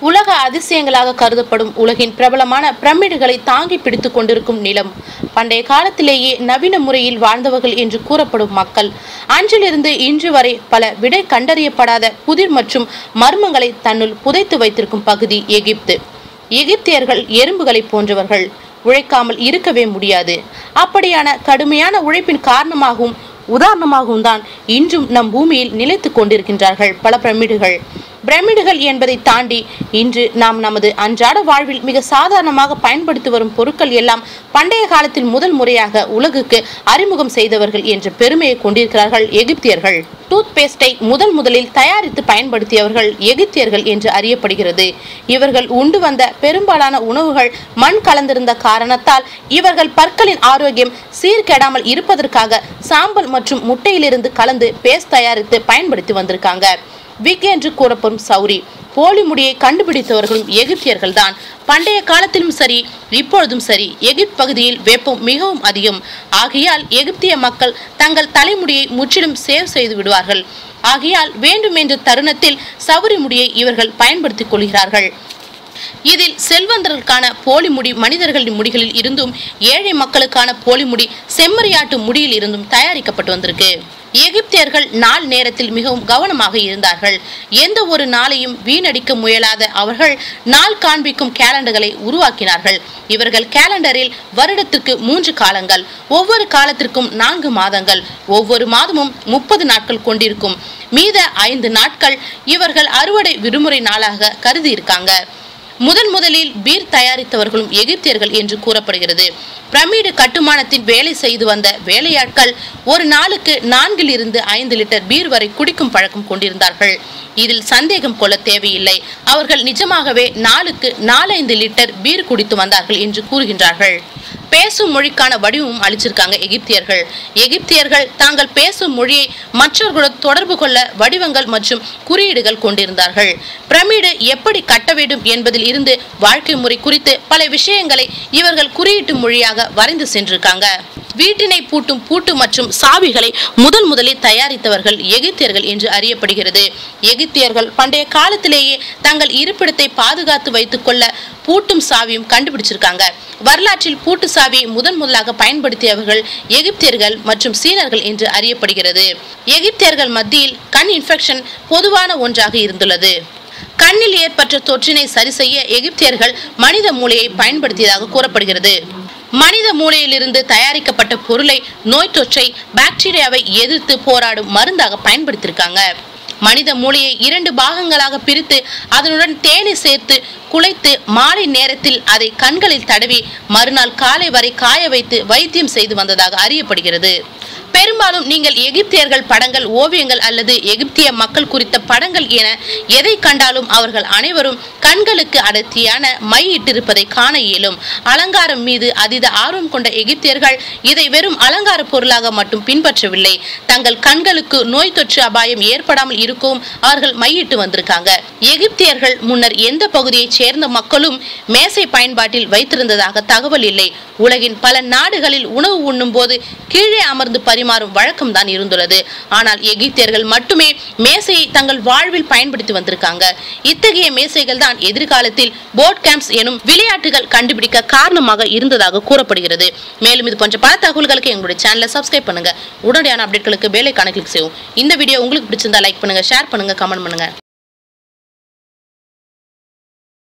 உலக அதிசயங்களாக கருதப்படும் உலகின் பிரபலமான பிரமிடுகளை தாங்கி பிடித்துக் கொண்டிருக்கும் நிலம். பண்டைய காலத்திலேயே நவீன முறையில் வாழ்ந்தவர்கள் என்று கூறப்படும் மக்கள். அன்றிலிருந்து இன்று வரை பல விடை கண்டறியப்படாத புதிர் மற்றும் மர்மங்களை தன்னுள் புதைத்து வைத்திருக்கும் பகுதி எகிப்து. எகிப்தியர்கள் எறும்புகளை போன்றவர்கள். உழைக்காமல் இருக்கவே முடியாது. அப்படியான கடுமையான உழைப்பின் காரணமாகவும் உதாரணமாகவும் தான் இன்றும் நம் பூமியில் நிலைத்துக் கொண்டிருக்கின்றார்கள் பல பிரமிடுகள். பிரமிடுகள் என்பதை தாண்டி இன்று நாம் நமது அன்றாட வாழ்வில் மிக சாதாரணமாக பயன்படுத்தி வரும் பொருட்கள் எல்லாம் பண்டைய காலத்தில் முதல் முறையாக உலகுக்கு அறிமுகம் செய்தவர்கள் என்ற பெருமையை கொண்டிருக்கிறார்கள் எகிப்தியர்கள். டூத் பேஸ்டை முதல் முதலில் தயாரித்து பயன்படுத்தியவர்கள் எகிப்தியர்கள் என்று அறியப்படுகிறது. இவர்கள் உண்டு வந்த பெரும்பாலான உணவுகள் மண் கலந்திருந்த காரணத்தால் இவர்கள் பற்களின் ஆரோக்கியம் சீர்கெடாமல் இருப்பதற்காக சாம்பல் மற்றும் முட்டையிலிருந்து கலந்து பேஸ்ட் தயாரித்து பயன்படுத்தி வந்திருக்காங்க. விக் என்று கூறப்படும் சௌரி. போலி முடியை கண்டுபிடித்தவர்களும் எகிப்தியர்கள் தான் பண்டைய காலத்திலும் சரி இப்பொழுதும் சரி எகிப்து பகுதியில் வெப்பம் மிகவும் அதிகம். ஆகையால் எகிப்திய மக்கள் தங்கள் தலைமுடியை முற்றிலும் சேவ் செய்து விடுவார்கள். ஆகையால் வேண்டும் என்ற தருணத்தில் சவுரி முடியை இவர்கள் பயன்படுத்திக் கொள்கிறார்கள். இதில் செல்வந்தர்களுக்கான போலி முடி மனிதர்களின் முடிகளில் இருந்தும் ஏழை மக்களுக்கான போலி முடி செம்மறியாட்டு முடியில் இருந்தும் தயாரிக்கப்பட்டு வந்திருக்கு. எகிப்தியர்கள் நாள் நேரத்தில் மிகவும் கவனமாக இருந்தார்கள். எந்த ஒரு நாளையும் வீணடிக்க முயலாத அவர்கள் நாள் காண்பிக்கும் கேலண்டர்களை உருவாக்கினார்கள். இவர்கள் கேலண்டரில் வருடத்திற்கு மூன்று காலங்கள் ஒவ்வொரு காலத்திற்கும் நான்கு மாதங்கள் ஒவ்வொரு மாதமும் முப்பது நாட்கள் கொண்டிருக்கும். மீத ஐந்து நாட்கள் இவர்கள் அறுவடை விடுமுறை நாளாக கருதி இருக்காங்க முதன் முதலில் பீர் தயாரித்தவர்களும் எகிப்தியர்கள் என்று கூறப்படுகிறது. பிரமிடு கட்டுமானத்தில் வேலை செய்து வந்த வேலையாட்கள் ஒரு நாளுக்கு நான்கில் இருந்து ஐந்து லிட்டர் பீர் வரை குடிக்கும் பழக்கம் கொண்டிருந்தார்கள். இதில் சந்தேகம் கொள்ள தேவையில்லை. அவர்கள் நிஜமாகவே நாளுக்கு நாலைந்து லிட்டர் பீர் குடித்து வந்தார்கள் என்று கூறுகின்றார்கள். பேசும் மொழிக்கான வடிவமும் அளிச்சிருக்காங்க எகிப்தியர்கள். எகிப்தியர்கள் தாங்கள் பேசும் மொழியை மற்றவர்களுடன் தொடர்பு கொள்ள வடிவங்கள் மற்றும் குறியீடுகள் கொண்டிருந்தார்கள். பிரமிடு எப்படி கட்ட வேண்டும் என்பதில் இருந்து வாழ்க்கை முறை குறித்து பல விஷயங்களை இவர்கள் குறியீட்டு மொழியாக வரைந்து சென்றிருக்காங்க. வீட்டினை பூட்டும் பூட்டு மற்றும் சாவிகளை முதன் முதலில் தயாரித்தவர்கள் எகிப்தியர்கள் என்று அறியப்படுகிறது. எகிப்தியர்கள் பண்டைய காலத்திலேயே தங்கள் இருப்பிடத்தை பாதுகாத்து வைத்துக் கொள்ள பூட்டும் சாவியும் கண்டுபிடிச்சிருக்காங்க. வரலாற்றில் பூட்டு சாவியை முதன் முதலாக பயன்படுத்தியவர்கள் எகிப்தியர்கள் மற்றும் சீனர்கள் என்று அறியப்படுகிறது. எகிப்தியர்கள் மத்தியில் கண் இன்ஃபெக்ஷன் பொதுவான ஒன்றாக இருந்துள்ளது. கண்ணில் ஏற்பட்ட தொற்றினை சரி செய்ய எகிப்தியர்கள் மனித மூளையை பயன்படுத்தியதாக கூறப்படுகிறது. மனித மூளையிலிருந்து தயாரிக்கப்பட்ட பொருளை நோய் தொற்றை பாக்டீரியாவை எதிர்த்து போராடும் மருந்தாக பயன்படுத்தியிருக்காங்க. மனித மூளையை இரண்டு பாகங்களாக பிரித்து அதனுடன் தேனை சேர்த்து குலைத்து மாலை நேரத்தில் அதை கண்களில் தடவி மறுநாள் காலை வரை காய வைத்து வைத்தியம் செய்து வந்ததாக அறியப்படுகிறது. பெரும்பாலும் நீங்கள் எகிப்தியர்கள் படங்கள் ஓவியங்கள் அல்லது எகிப்திய மக்கள் குறித்த படங்கள் என எதை கண்டாலும் அவர்கள் அனைவரும் கண்களுக்கு அடர்த்தியான மையிட்டிருப்பதை காண இயலும். அலங்காரம் மீது அதீத ஆர்வம் கொண்ட எகிப்தியர்கள் இதை வெறும் அலங்கார பொருளாக மட்டும் பின்பற்றவில்லை. தங்கள் கண்களுக்கு நோய் தொற்று அபாயம் ஏற்படாமல் இருக்கவும் அவர்கள் மையிட்டு வந்திருக்காங்க. எகிப்தியர்கள் முன்னர் எந்த பகுதியைச் சேர்ந்த மக்களும் மேசை பயன்பாட்டில் வைத்திருந்ததாக தகவல் இல்லை. உலகின் பல நாடுகளில் உணவு உண்ணும் போது கீழே அமர்ந்து பரிமாறும் வழக்கம் தான் இருந்துள்ளது. ஆனால் எகிப்தியர்கள் மட்டுமே மேசையை தங்கள் வாழ்வில் பயன்படுத்தி வந்திருக்காங்க. இத்தகைய மேசைகள் தான் எதிர்காலத்தில் போர்ட் கேம்ப்ஸ் எனும் விளையாட்டுகள் கண்டுபிடிக்க காரணமாக இருந்ததாக கூறப்படுகிறது. மேலும் இது போன்ற பல தகவல்களுக்கு எங்களுடைய சேனலை சப்ஸ்கிரைப் பண்ணுங்க. உடனடியான அப்டேட்களுக்கு வேலைக்கான கிளிக் செய்யும் இந்த வீடியோ உங்களுக்கு பிடிச்சிருந்தா லைக் பண்ணுங்க ஷேர் பண்ணுங்க கமெண்ட் பண்ணுங்க.